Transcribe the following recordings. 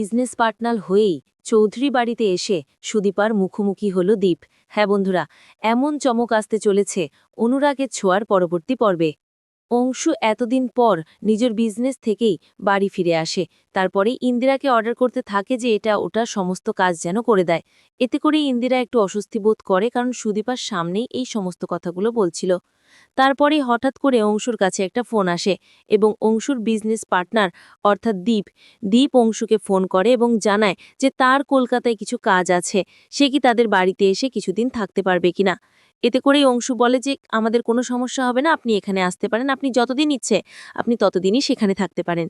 Business partner হয়েই চৌধুরী বাড়িতে এসে সুদীপার মুখোমুখি হল দীপ। হ্যাঁ বন্ধুরা, এমন চমক আসতে চলেছে অনুরাগের ছোঁয়ার পরবর্তী পর্বে। অংশু এতদিন পর নিজের বিজনেস থেকেই বাড়ি ফিরে আসে। তারপরে ইন্দিরাকে অর্ডার করতে থাকে যে এটা ওটা সমস্ত কাজ যেন করে দেয়। এতে করে ইন্দিরা একটু অস্বস্তি বোধ করে কারণ সুদীপার সামনেই এই সমস্ত কথাগুলো বলছিল। তারপরে হঠাৎ করে অংশুর কাছে একটা ফোন আসে এবং অংশুর বিজনেস পার্টনার অর্থাৎ দ্বীপ দ্বীপ অংশুকে ফোন করে এবং জানায় যে তার কলকাতায় কিছু কাজ আছে, সে কি তাদের বাড়িতে এসে কিছুদিন থাকতে পারবে কিনা? এতে করেই অংশু বলে যে, আমাদের কোনো সমস্যা হবে না, আপনি এখানে আসতে পারেন, আপনি যতদিন ইচ্ছে, আপনি ততদিনই সেখানে থাকতে পারেন।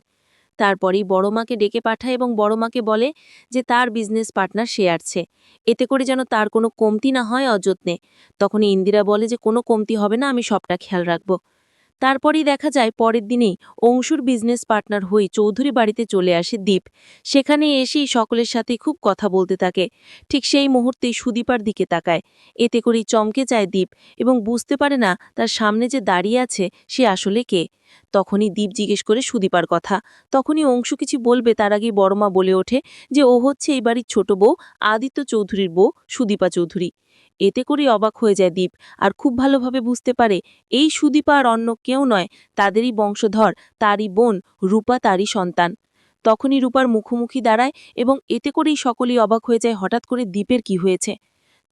তারপরেই বড় মাকে ডেকে পাঠায় এবং বড় মাকে বলে যে তার বিজনেস পার্টনার সে আসছে। এতে করে যেন তার কোনো কমতি না হয় অযত্নে। তখন ইন্দিরা বলে যে কোনো কমতি হবে না, আমি সবটা খেয়াল রাখব। তারপরেই দেখা যায় পরের দিনেই অংশুর বিজনেস পার্টনার হয়ে চৌধুরী বাড়িতে চলে আসে দীপ। সেখানে এসেই সকলের সাথে খুব কথা বলতে থাকে। ঠিক সেই মুহূর্তেই সুদীপার দিকে তাকায়। এতে করেই চমকে যায় দীপ এবং বুঝতে পারে না তার সামনে যে দাঁড়িয়ে আছে সে আসলে কে। তখনই দীপ জিজ্ঞেস করে সুদীপার কথা। তখনই অংশু কিছু বলবে তার আগেই বড়মা বলে ওঠে যে ও হচ্ছে এই বাড়ির ছোট বউ, আদিত্য চৌধুরীর বউ, সুদীপা চৌধুরী। এতে করেই অবাক হয়ে যায় দীপ। আর খুব ভালোভাবে বুঝতে পারে, এই সুদীপা আর অন্য কেউ নয়, তাদেরই বংশধর, তারই বোন, রূপা তারই সন্তান। তখনই রূপার মুখোমুখি দাঁড়ায় এবং এতে করেই সকলেই অবাক হয়ে যায় হঠাৎ করে দীপের কি হয়েছে।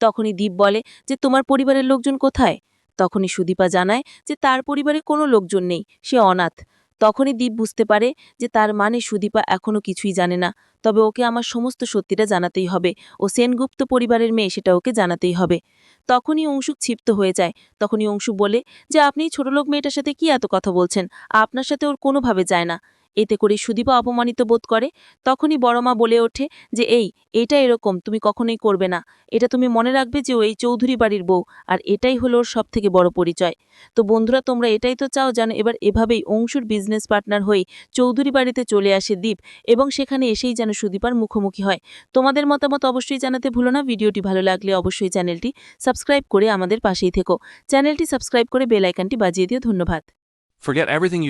তখনই দীপ বলে যে, তোমার পরিবারের লোকজন কোথায়? তখনই সুদীপা জানায় যে, তার পরিবারে কোনো লোকজন নেই, সে অনাথ। তখনই দীপ বুঝতে পারে যে তার মানে সুদীপা এখনও কিছুই জানে না। তবে ওকে আমার সমস্ত সত্যিটা জানাতেই হবে ও সেনগুপ্ত পরিবারের মেয়ে সেটা ওকে জানাতেই হবে। তখনই অংশুক ক্ষিপ্ত হয়ে যায়। তখনই অংশু বলে, যে আপনি ছোটলোক মেয়েটার সাথে কি এত কথা বলছেন? আপনার সাথে ওর কোনোভাবে যায় না। এতে করে সুদীপা অপমানিত বোধ করে। তখনই বড়মা বলে ওঠে যে, এই, এটা এরকম, তুমি কখনোই করবে না। এটা তুমি মনে রাখবে যে, ও এই চৌধুরী বাড়ির বউ, আর এটাই হলো ওর সব থেকে বড় পরিচয়। তো বন্ধুরা, তোমরা এটাই তো চাও যেন এবার এভাবেই অংশুর বিজনেস পার্টনার হয়ে চৌধুরী বাড়িতে চলে আসে দীপ, এবং সেখানে এসেই যেন সুদীপার মুখোমুখি হয়। তোমাদের মতামত অবশ্যই জানাতে ভুলো না, ভিডিওটি ভালো লাগলে অবশ্যই চ্যানেলটি সাবস্ক্রাইব করে আমাদের পাশেই থেকো। চ্যানেলটি সাবস্ক্রাইব করে বেল আইকনটি বাজিয়ে দিও, ধন্যবাদ। Forget everything you